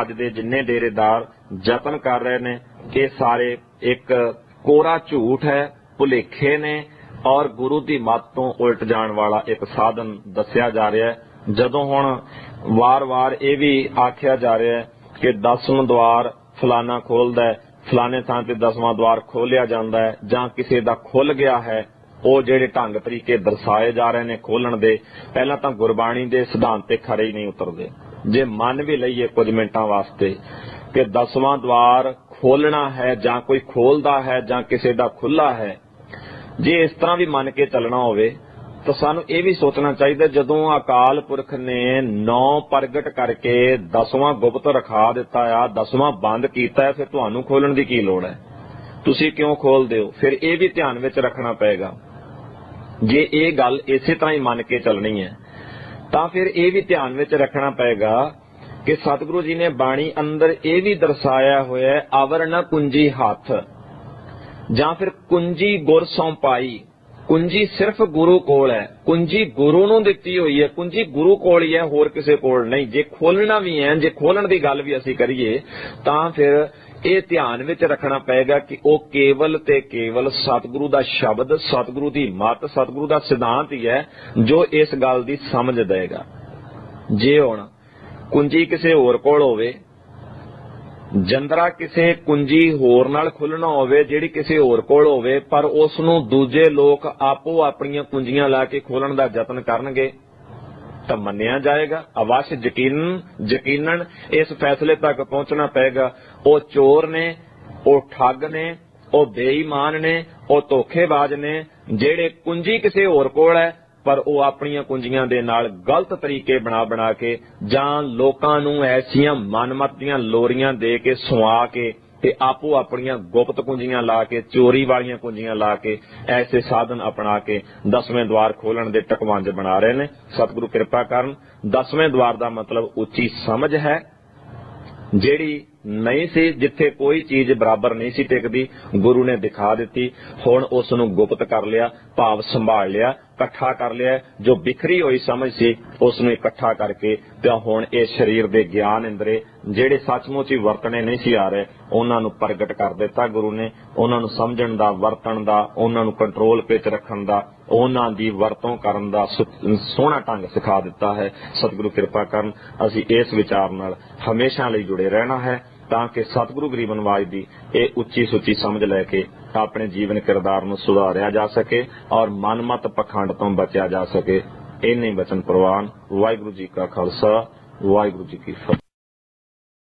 ਅੱਜ ਦੇ ਜਿੰਨੇ ਡੇਰੇਦਾਰ ਯਤਨ ਕਰ ਰਹੇ ਨੇ ਇਹ ਸਾਰੇ ਇੱਕ ਕੋਰਾ ਝੂਠ ਹੈ, ਭੁਲੇਖੇ ਨੇ ਔਰ ਗੁਰੂ ਦੀ ਮੱਤ ਤੋਂ ਉਲਟ ਜਾਣ ਵਾਲਾ ਇੱਕ ਸਾਧਨ ਦੱਸਿਆ ਜਾ ਰਿਹਾ ਹੈ। ਜਦੋਂ ਹੁਣ ਵਾਰ-ਵਾਰ ਇਹ ਵੀ ਆਖਿਆ ਜਾ ਰਿਹਾ ਹੈ ਕਿ ਦਸਮ ਦਵਾਰ ਫਲਾਣਾ ਖੋਲਦਾ ਹੈ ਫਲਾਣੇ ਥਾਂ ਤੇ ਦਸਵਾਂ ਦਵਾਰ ਖੋਲਿਆ ਜਾਂਦਾ ਹੈ ਜਾਂ ਕਿਸੇ ਦਾ ਖੁੱਲ ਗਿਆ ਹੈ, ਉਹ ਜਿਹੜੇ ਢੰਗ ਤਰੀਕੇ ਦਰਸਾਏ ਜਾ ਰਹੇ ਨੇ ਖੋਲਣ ਦੇ, ਪਹਿਲਾਂ ਤਾਂ ਗੁਰਬਾਣੀ ਦੇ ਸਿਧਾਂਤ ਤੇ ਖਰੇ ਹੀ ਨਹੀਂ ਉਤਰਦੇ। ਜੇ ਮੰਨ ਵੀ ਲਈਏ ਕੁਝ ਮਿੰਟਾਂ ਵਾਸਤੇ ਕਿ ਦਸਵਾਂ ਦਵਾਰ ਖੋਲਣਾ ਹੈ ਜਾਂ ਕੋਈ ਖੋਲਦਾ ਹੈ ਜਾਂ ਕਿਸੇ ਦਾ ਖੁੱਲਾ ਹੈ, ਜੇ ਇਸ ਤਰ੍ਹਾਂ ਵੀ ਮੰਨ ਕੇ ਚੱਲਣਾ ਹੋਵੇ, ਤਾਂ ਸਾਨੂੰ ਇਹ ਵੀ ਸੋਚਣਾ ਚਾਹੀਦਾ ਜਦੋਂ ਅਕਾਲ ਪੁਰਖ ਨੇ ਨੌ ਪ੍ਰਗਟ ਕਰਕੇ ਦਸਵਾਂ ਗੁਪਤ ਰਖਾ ਦਿੱਤਾ ਆ, ਦਸਵਾਂ ਬੰਦ ਕੀਤਾ ਹੈ ਫਿਰ ਤੁਹਾਨੂੰ ਖੋਲਣ ਦੀ ਕੀ ਲੋੜ ਹੈ? ਤੁਸੀਂ ਕਿਉਂ ਖੋਲਦੇ ਹੋ? ਫਿਰ ਇਹ ਵੀ ਧਿਆਨ ਵਿੱਚ ਰੱਖਣਾ ਪਏਗਾ। ਜੇ ਇਹ ਗੱਲ ਇਸੇ ਤਰ੍ਹਾਂ ਹੀ ਮੰਨ ਕੇ ਚੱਲਣੀ ਹੈ ਤਾਂ ਫਿਰ ਇਹ ਵੀ ਧਿਆਨ ਵਿੱਚ ਰੱਖਣਾ ਪਏਗਾ ਕਿ ਸਤਿਗੁਰੂ ਜੀ ਨੇ ਬਾਣੀ ਅੰਦਰ ਇਹ ਵੀ ਦਰਸਾਇਆ ਹੋਇਆ ਹੈ ਆਵਰਣ ਕੁੰਜੀ ਹੱਥ। ਜਾਂ ਫਿਰ ਕੁੰਜੀ ਗੁਰ ਸੌਂਪਾਈ ਕੁੰਜੀ ਸਿਰਫ ਗੁਰੂ ਕੋਲ ਹੈ। ਕੁੰਜੀ ਗੁਰੂ ਨੂੰ ਦਿੱਤੀ ਹੋਈ ਹੈ। ਕੁੰਜੀ ਗੁਰੂ ਕੋਲ ਹੀ ਹੈ, ਹੋਰ ਕਿਸੇ ਕੋਲ ਨਹੀਂ। ਜੇ ਖੋਲਣਾ ਵੀ ਹੈ, ਜੇ ਖੋਲਣ ਦੀ ਗੱਲ ਵੀ ਅਸੀਂ ਕਰੀਏ, ਤਾਂ ਫਿਰ ਇਹ ਧਿਆਨ ਵਿੱਚ ਰੱਖਣਾ ਪਏਗਾ ਕਿ ਉਹ ਕੇਵਲ ਤੇ ਕੇਵਲ ਸਤਿਗੁਰੂ ਦਾ ਸ਼ਬਦ, ਸਤਿਗੁਰੂ ਦੀ ਮਤ, ਸਤਿਗੁਰੂ ਦਾ ਸਿਧਾਂਤ ਹੀ ਹੈ, ਜੋ ਇਸ ਗੱਲ ਦੀ ਸਮਝ ਦੇਗਾ ਜੇ ਹੁਣ ਕੁੰਜੀ ਕਿਸੇ ਹੋਰ ਕੋਲ ਹੋਵੇ, ਜੰਦਰਾ ਕਿਸੇ ਕੁੰਜੀ ਹੋਰ ਨਾਲ ਖੁੱਲਣਾ ਹੋਵੇ, ਜਿਹੜੀ ਕਿਸੇ ਹੋਰ ਕੋਲ ਹੋਵੇ, ਪਰ ਉਸ ਨੂੰ ਦੂਜੇ ਲੋਕ ਆਪੋ ਆਪਣੀਆਂ ਕੁੰਜੀਆਂ ਲਾ ਕੇ ਖੋਲਣ ਦਾ ਯਤਨ ਕਰਨਗੇ, ਤਾਂ ਮੰਨਿਆ ਜਾਏਗਾ। ਅਵਸ਼ ਯਕੀਨ ਯਕੀਨਨ ਇਸ ਫੈਸਲੇ ਤੱਕ ਪਹੁੰਚਣਾ ਪਏਗਾ। ਉਹ ਚੋਰ ਨੇ, ਉਹ ਠੱਗ ਨੇ, ਉਹ ਬੇਈਮਾਨ ਨੇ, ਉਹ ਧੋਖੇਬਾਜ਼ ਨੇ, ਜਿਹੜੇ ਕੁੰਜੀ ਕਿਸੇ ਹੋਰ ਕੋਲ ਹੈ, ਪਰ ਉਹ ਆਪਣੀਆਂ ਕੁੰਜੀਆਂ ਦੇ ਨਾਲ ਗਲਤ ਤਰੀਕੇ ਬਣਾ ਬਣਾ ਕੇ ਜਾਂ ਲੋਕਾਂ ਨੂੰ ਐਸੀਆਂ ਮਨਮਤ ਦੀਆਂ ਲੋਰੀਆਂ ਦੇ ਕੇ ਸੁਆ ਕੇ ਤੇ ਆਪੋ ਆਪਣੀਆਂ ਗੁਪਤ ਕੁੰਜੀਆਂ ਲਾ ਕੇ, ਚੋਰੀ ਵਾਲੀਆਂ ਕੁੰਜੀਆਂ ਲਾ ਕੇ ਐਸੇ ਸਾਧਨ ਅਪਣਾ ਕੇ ਦਸਵੇਂ ਦਵਾਰ ਖੋਲਣ ਦੇ ਟਕਵੰਜ ਬਣਾ ਰਹੇ ਨੇ। ਸਤਿਗੁਰੂ ਕਿਰਪਾ ਕਰਨ, ਦਸਵੇਂ ਦਵਾਰ ਦਾ ਮਤਲਬ ਉੱਚੀ ਸਮਝ ਹੈ। ਜਿਹੜੀ ਨਹੀਂ ਸੀ, ਜਿੱਥੇ ਕੋਈ ਚੀਜ਼ ਬਰਾਬਰ ਨਹੀਂ ਸੀ ਟਿਕਦੀ, ਗੁਰੂ ਨੇ ਦਿਖਾ ਦਿੱਤੀ। ਹੁਣ ਉਸ ਨੂੰ ਗੁਪਤ ਕਰ ਲਿਆ, ਭਾਵ ਸੰਭਾਲ ਲਿਆ। ਇਕੱਠਾ ਕਰ ਲਿਆ ਜੋ ਬਿਖਰੀ ਹੋਈ ਸਮਝ ਸੀ ਉਸ ਨੂੰ ਇਕੱਠਾ ਕਰਕੇ ਤੇ ਹੁਣ ਇਹ ਸਰੀਰ ਦੇ ਗਿਆਨ ਇੰਦਰੇ, ਜਿਹੜੇ ਸੱਚਮੁੱਚ ਹੀ ਵਰਤਣੇ ਨਹੀਂ ਸੀ ਆ ਰਹੇ, ਉਹਨਾਂ ਨੂੰ ਪ੍ਰਗਟ ਕਰ ਦਿੱਤਾ ਗੁਰੂ ਨੇ। ਉਹਨਾਂ ਨੂੰ ਸਮਝਣ ਦਾ, ਵਰਤਣ ਦਾ, ਉਹਨਾਂ ਨੂੰ ਕੰਟਰੋਲ ਵਿੱਚ ਰੱਖਣ ਦਾ, ਉਹਨਾਂ ਦੀ ਵਰਤੋਂ ਕਰਨ ਦਾ ਸੋਹਣਾ ਢੰਗ ਸਿਖਾ ਦਿੱਤਾ ਹੈ। ਸਤਿਗੁਰੂ ਕਿਰਪਾ ਕਰਨ, ਅਸੀਂ ਇਸ ਵਿਚਾਰ ਨਾਲ ਹਮੇਸ਼ਾ ਲਈ ਜੁੜੇ ਰਹਿਣਾ ਹੈ, ਤਾਂ ਕਿ ਸਤਿਗੁਰੂ ਗਰੀਬਨ ਵਾਜ ਦੀ ਇਹ ਉੱਚੀ ਸੁੱਚੀ ਸਮਝ ਲੈ ਕੇ ਆਪਣੇ ਜੀਵਨ ਕਿਰਦਾਰ ਨੂੰ ਸੁਧਾਰਿਆ ਜਾ ਸਕੇ ਔਰ ਮਨਮਤ ਪਖੰਡ ਤੋਂ ਬਚਿਆ ਜਾ ਸਕੇ। ਇੰਨੇ ਬਚਨ ਪ੍ਰਵਾਨ ਵਾਹਿਗੁਰੂ ਜੀ ਕਾ ਖਾਲਸਾ, ਵਾਹਿਗੁਰੂ ਜੀ ਕੀ ਫਤਿਹ।